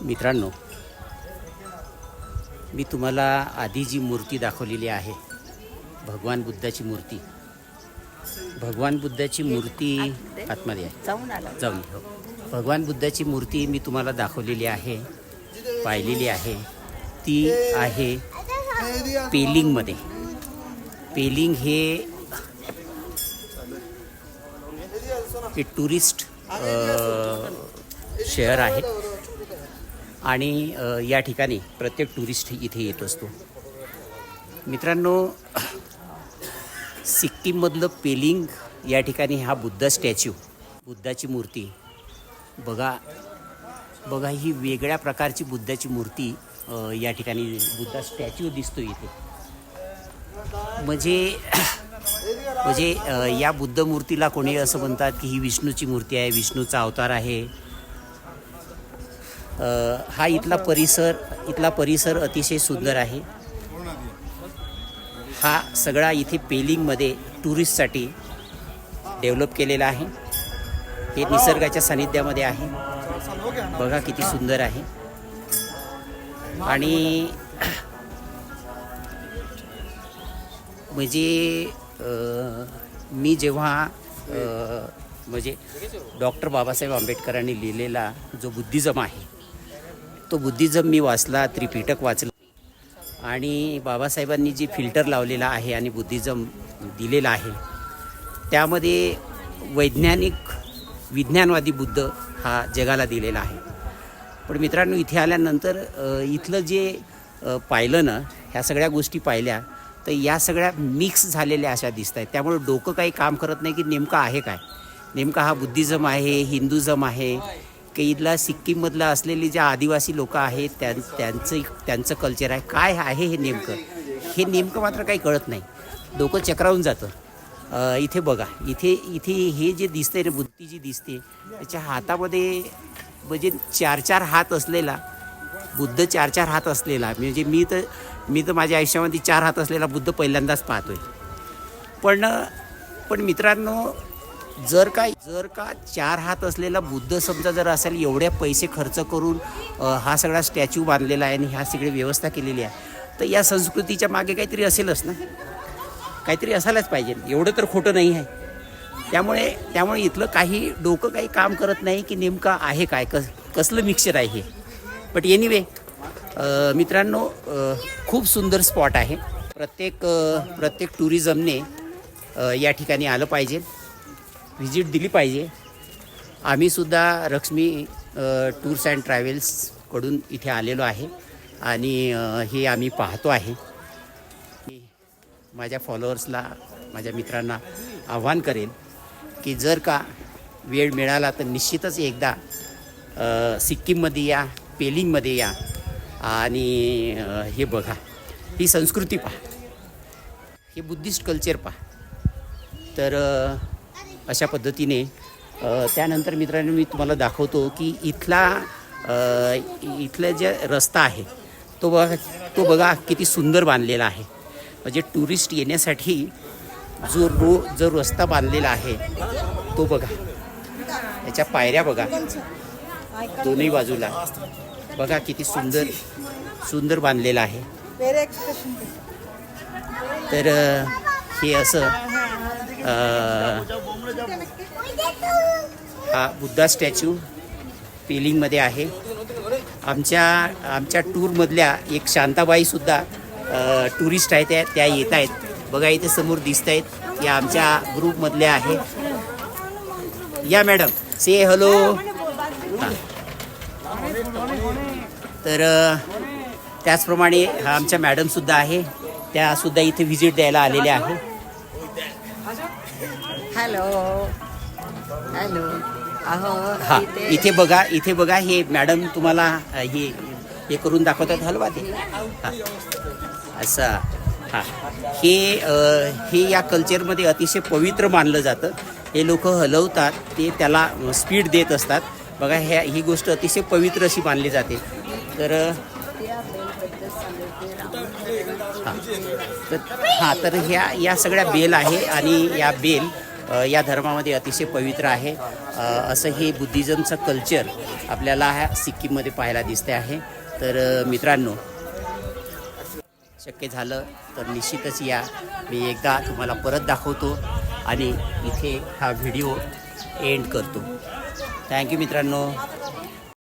मित्रांनो मी तुम्हाला आधी जी मूर्ती दाखवलेली आहे भगवान बुद्धाची मूर्ती. भगवान बुद्धाची मूर्ती आतमध्ये आहे. जाऊन हो. भगवान बुद्धाची मूर्ती मी तुम्हाला दाखवलेली आहे पाहिलेली आहे. ती आहे पेलिंगमध्ये. पेलिंग हे हे टुरिस्ट शहर आहे. आणि या ठिकाणी प्रत्येक टुरिस्ट इथे येत असतो. मित्रांनो सिक्कीममधलं पेलिंग या ठिकाणी हा बुद्ध स्टॅच्यू बुद्धाची मूर्ती. बघा बघा ही वेगळ्या प्रकारची बुद्धाची मूर्ती या ठिकाणी बुद्धा स्टॅच्यू दिसतो इथे. म्हणजे म्हणजे या बुद्ध मूर्तीला कोणी असं म्हणतात की ही विष्णूची मूर्ती आहे विष्णूचा अवतार आहे. हा इथला परिसर इथला परिसर अतिशय सुंदर आहे. हा सगळा इथे पेलिंगमध्ये टुरिस्टसाठी डेव्हलप केलेला आहे. हे निसर्गाच्या सानिध्यामध्ये आहे. बघा किती सुंदर आहे. आणि म्हणजे मी जेव्हा म्हणजे डॉक्टर बाबासाहेब आंबेडकरांनी लिहिलेला जो बुद्धिझम आहे तो बुद्धिझम मी वाचला त्रिपिटक वाचलं. आणि बाबासाहेबांनी जी फिल्टर लावलेला आहे आणि बुद्धिझम दिलेला आहे त्यामध्ये वैज्ञानिक विज्ञानवादी बुद्ध हा जगाला दिलेला आहे. पण मित्रांनो इथे आल्यानंतर इथलं जे पाहिलं ना ह्या सगळ्या गोष्टी पाहिल्या तर या सगळ्या मिक्स झालेल्या अशा दिसत आहेत त्यामुळे डोकं काही काम करत नाही की नेमकं आहे काय? नेमका हा बुद्धिझम आहे हिंदुझम आहे की सिक्कीममधला असलेली ज्या आदिवासी लोक आहेत त्यां त्यांचं त्यांचं कल्चर आहे. काय आहे हे नेमकं? हे नेमकं मात्र काही कळत नाही. डोकं चक्रावून जातं. इथे बघा. इथे इथे हे जे दिसते ना बुद्धी जी दिसते त्याच्या हातामध्ये म्हणजे चार चार हात असलेला बुद्ध चार चार हात असलेला म्हणजे मी तर मी तर माझ्या आयुष्यामध्ये चार हात असलेला बुद्ध पहिल्यांदाच पाहतोय. पण पण मित्रांनो जर का जर का चार हात असलेला बुद्ध समजा जर असेल एवढ्या पैसे खर्च करून हा सगळा स्टॅच्यू बांधलेला आहे आणि ह्या सगळी व्यवस्था केलेली आहे तर या संस्कृतीच्या मागे काहीतरी असेलच ना? काहीतरी असायलाच पाहिजे. एवढं तर खोटं नाही आहे. त्यामुळे त्यामुळे इथलं काही डोकं काही काम करत नाही की नेमकं आहे काय कस कसलं मिक्सचर आहे हे. बट एनिवे मित्रांनो खूप सुंदर स्पॉट आहे. प्रत्येक प्रत्येक टुरिझमने या ठिकाणी आलं पाहिजे. व्हिजिट दिली पाहिजे. आम्हीसुद्धा लक्ष्मी टूर्स अँड ट्रॅव्हल्सकडून इथे आलेलो आहे आणि हे आम्ही पाहतो आहे. माझ्या फॉलोअर्सला माझ्या मित्रांना आव्हान करेन की जर का वेळ मिळाला तर निश्चितच एकदा सिक्कीममध्ये या पेलिंगमध्ये या आणि हे बघा ही संस्कृती पहा. हे बुद्धिस्ट कल्चर पहा. तर अशा पद्धतीने त्यानंतर मित्रांनो मी तुम्हाला दाखवतो की इथला इथला जे रस्ता आहे तो बघा तो बघा किती सुंदर बांधलेला आहे. म्हणजे टुरिस्ट येण्यासाठी जो रो जो रस्ता बांधलेला आहे तो बघा. याच्या पायऱ्या बघा. दोन्ही बाजूला. बघा किती सुंदर सुंदर बांधलेला आहे. तर हे असं हा बुद्धा स्टॅच्यू पेलिंगमध्ये आहे. आमच्या आमच्या टूरमधल्या एक शांताबाईसुद्धा टुरिस्ट आहेत त्या त्या येत आहेत. बघा इथे समोर दिसत आहेत या आमच्या ग्रुपमधल्या आहे. या मॅडम. से हॅलो तर त्याचप्रमाणे हा आमच्या मॅडमसुद्धा आहे. त्यासुद्धा इथे व्हिजिट द्यायला आलेल्या आहे हॅलो हॅलो अहो हा इथे बघा इथे बघा हे मॅडम तुम्हाला अ, हे हे करून दाखवतात हलवा ते. हा. असं हा. हे अ, हे या कल्चरमध्ये अतिशय पवित्र मानलं जातं. हे लोक हलवतात ते त्याला स्पीड देत असतात. बघा ह्या ही गोष्ट अतिशय पवित्र अशी मानली जाते. तर अ, हा. तर हा तर ह्या या सगळ्या बेल आहे आणि या बेल या धर्मामध्ये अतिशय पवित्र आहे. असं हे बुद्धिझमचं कल्चर आपल्याला ह्या सिक्कीममध्ये पाहायला दिसते आहे. तर मित्रांनो शक्य झालं तर निश्चितच या. मी एकदा तुम्हाला परत दाखवतो आणि इथे हा व्हिडिओ एंड करतो. थँक्यू मित्रांनो.